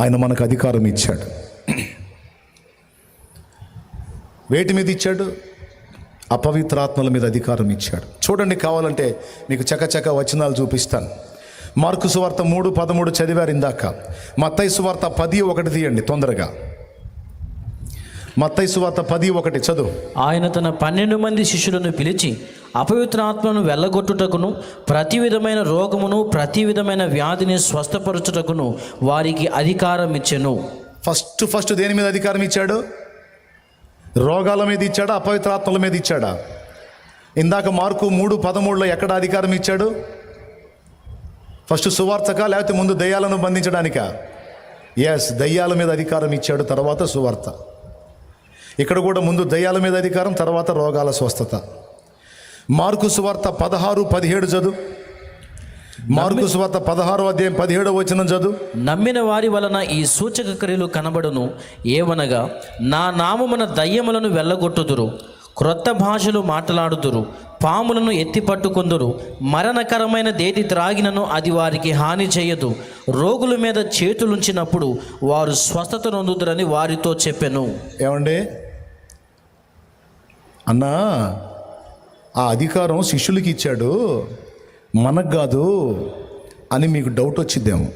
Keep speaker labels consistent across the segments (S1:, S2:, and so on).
S1: ఆయన మనకు అధికారం ఇచ్చాడు. వేటి మీద ఇచ్చాడు? అపవిత్రాత్మల మీద అధికారం ఇచ్చాడు. చూడండి కావాలంటే మీకు చకచక వచనాలు చూపిస్తాను. మార్కు సువార్త మూడు పదమూడు చదివారు ఇందాక. మత్తయి సువార్త పది ఒకటి తీయండి తొందరగా. మత్తయి సువార్త పది ఒకటి చదువు.
S2: ఆయన తన పన్నెండు మంది శిష్యులను పిలిచి అపవిత్ర ఆత్మను వెళ్ళగొట్టుటకును ప్రతి విధమైన రోగమును ప్రతి విధమైన వ్యాధిని స్వస్థపరచుటకును వారికి అధికారం ఇచ్చెను
S1: ఫస్ట్ ఫస్ట్ దేని మీద అధికారం ఇచ్చాడు రోగాల మీద ఇచ్చాడా? అపవిత్రాత్మల మీద ఇచ్చాడా? ఇందాక మార్కు మూడు పదమూడులో ఎక్కడ అధికారం ఇచ్చాడు ఫస్ట్ సువార్తక లేకపోతే ముందు దయ్యాలను బంధించడానికా? ఎస్ దయ్యాల మీద అధికారం ఇచ్చాడు తర్వాత సువార్త. ఇక్కడ కూడా ముందు దయ్యాల మీద అధికారం తర్వాత రోగాల స్వస్థత. మార్కు సువార్త పదహారు పదిహేడు చదువు. మార్కు సువార్త పదహారు అధ్యాయం పదిహేడు వచనం చదువు.
S2: నమ్మిన వారి వలన ఈ సూచక క్రియలు కనబడును. ఏవనగా నా నామమున దయ్యములను వెళ్ళగొట్టుదురు క్రొత్త భాషలు మాట్లాడుదురు పాములను ఎత్తి పట్టుకుందురు మరణకరమైన దేటి త్రాగినను అది వారికి హాని చేయదు. రోగుల మీద చేతులుంచినప్పుడు వారు స్వస్థత నొందుదురని వారితో చెప్పెను.
S1: ఏమండి? అన్నా ఆ అధికారం శిష్యులకి ఇచ్చాడు. మనకు కాదు అని మీకు డౌట్ వచ్చిద్దేమో.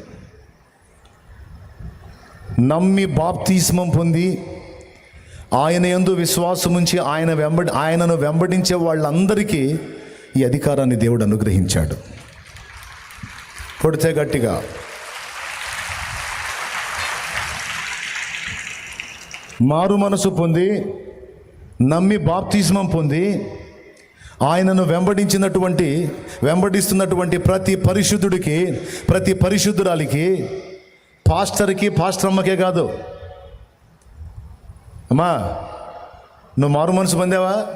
S1: నమ్మి బాప్తీస్మం పొంది ఆయన ఎందు విశ్వాసం ఉంచి ఆయన వెంబడి ఆయనను వెంబడించే వాళ్ళందరికీ ఈ అధికారాన్ని దేవుడు అనుగ్రహించాడు. కొడితే గట్టిగా. మారు మనసు పొంది నమ్మి బాప్తీస్మం పొంది ఆయనను వెంబడించినటువంటి వెంబడిస్తున్నటువంటి ప్రతి పరిశుద్ధుడికి ప్రతి పరిశుద్ధురాలికి పాస్టర్కి పాస్టర్ అమ్మకే కాదు. అమ్మా నువ్వు మారు మనసు పొందావా?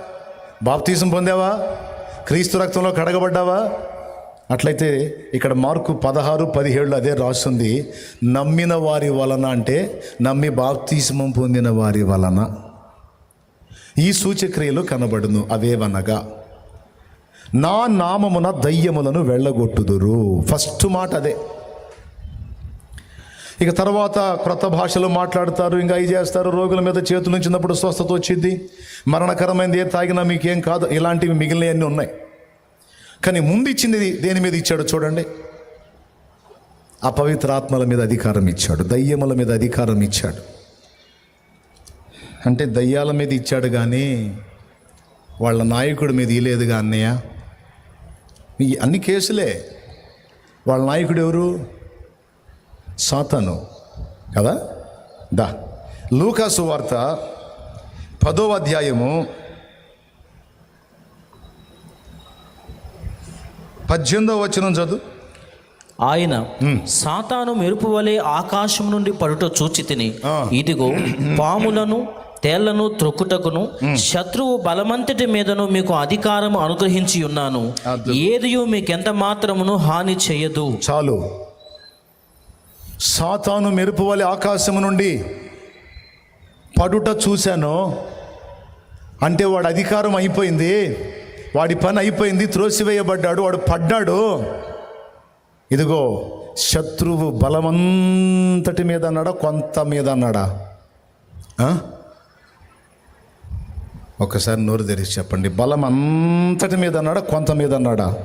S1: బాప్తీసం పొందావా? క్రీస్తు రక్తంలో కడగబడ్డావా? అట్లయితే ఇక్కడ మార్కు పదహారు పదిహేళ్ళు అదే రాస్తుంది నమ్మిన వారి వలన అంటే నమ్మి బాప్తీసమం పొందిన వారి వలన. ఈ సూచక్రియలు కనబడును అవేవనగా. నా నామమున దయ్యములను వెళ్ళగొట్టుదురు. ఫస్ట్ మాట అదే. ఇక తర్వాత క్రొత్త భాషలో మాట్లాడతారు ఇంకా ఇది చేస్తారు రోగుల మీద చేతులు ఉంచినప్పుడు స్వస్థత వచ్చింది మరణకరమైనది ఏ తాగినా మీకేం కాదు ఇలాంటివి మిగిలినవన్నీ ఉన్నాయి. కానీ ముందు ఇచ్చింది దేని మీద ఇచ్చాడు చూడండి. అపవిత్ర ఆత్మల మీద అధికారం ఇచ్చాడు దయ్యముల మీద అధికారం ఇచ్చాడు. అంటే దయ్యాల మీద ఇచ్చాడు కానీ వాళ్ళ నాయకుడి మీద ఇలేదు అన్నయ్య? ఈ అన్ని కేసులే. వాళ్ళ నాయకుడు ఎవరు? సాతాను. కదా? దా. లూకాసు వార్త పదో అధ్యాయము పద్దెనిమిదో వచనం చదువు.
S2: ఆయన సాతాను మెరుపు వలె ఆకాశం నుండి పడుట చూచి తిని. ఇదిగో పాములను తేళ్ళను త్రొక్కుటకును శత్రువు బలమంతటి మీదను మీకు అధికారం అనుగ్రహించి ఉన్నాను. ఏదియు మీకెంత మాత్రమును హాని చేయదు.
S1: చాలు. సాతాను మెరుపు వలె ఆకాశము నుండి పడుట చూశాను. అంటే వాడి అధికారం అయిపోయింది. వాడి పని అయిపోయింది. త్రోసివేయబడ్డాడు. వాడు పడ్డాడు. ఇదిగో శత్రువు బలమంతటి మీద అన్నాడా కొంత మీద అన్నాడా? ఒకసారి నోరు తెరిచి చెప్పండి. బలం అంతటి మీద అన్నాడా కొంత మీద అన్నాడా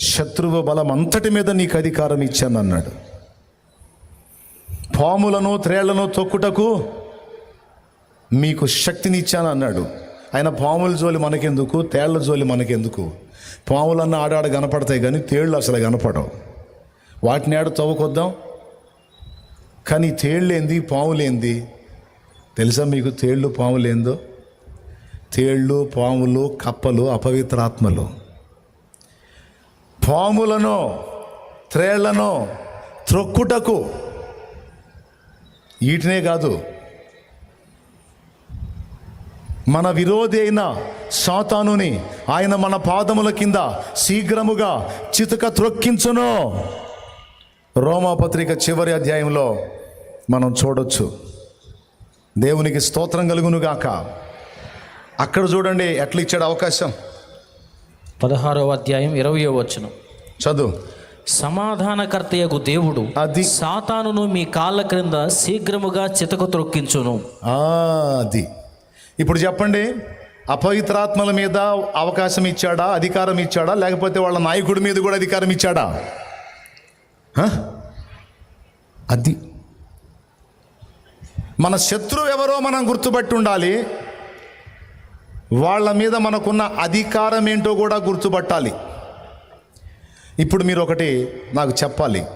S1: శత్రువు బలం అంతటి మీద నీకు అధికారం ఇచ్చాను అన్నాడు. పాములను త్రేళ్ళను తొక్కుటకు మీకు శక్తిని ఇచ్చాను అన్నాడు. ఆయన పాముల జోలి మనకెందుకు? తేళ్ళ జోలి మనకెందుకు? పాములన్న ఆడాడ కనపడతాయి కానీ తేళ్ళు అసలు కనపడవు. వాటిని ఆడ తవ్వుకొద్దాం. కానీ తేళ్ళేంది పాములేంది? తెలుసా మీకు తేళ్ళు పాములు ఏందో? తేళ్ళు పాములు కప్పలు అపవిత్రాత్మలు. పాములను త్రేళ్ళను త్రొక్కుటకు. వీటినే కాదు. మన విరోధి అయిన సాతానుని ఆయన మన పాదముల కింద శీఘ్రముగా చితక త్రొక్కించును. రోమాపత్రిక చివరి అధ్యాయంలో మనం చూడొచ్చు. దేవునికి స్తోత్రం కలుగును గాక అక్కడ చూడండి ఎట్లా ఇచ్చాడు అవకాశం?
S2: పదహారవ అధ్యాయం ఇరవయో వచనం.
S1: చదువు.
S2: సమాధానకర్తయగు దేవుడు
S1: అది.
S2: సాతానును మీ కాళ్ళ క్రింద శీఘ్రముగా చితకు త్రొక్కించును
S1: అది. ఇప్పుడు చెప్పండి అపవిత్రాత్మల మీద అవకాశం ఇచ్చాడా అధికారం ఇచ్చాడా లేకపోతే వాళ్ళ నాయకుడి మీద కూడా అధికారం ఇచ్చాడా? అది. మన శత్రువు ఎవరో మనం గుర్తుపట్టి ఉండాలి. వాళ్ళ మీద మనకున్న అధికారం ఏంటో కూడా గుర్తుపట్టాలి. ఇప్పుడు మీరు ఒకటి నాకు చెప్పాలి.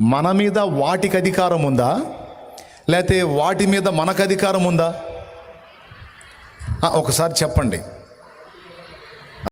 S1: మన మీద వాటికి అధికారం ఉందా? లేకపోతే వాటి మీద మనకు అధికారం ఉందా? ఒకసారి చెప్పండి.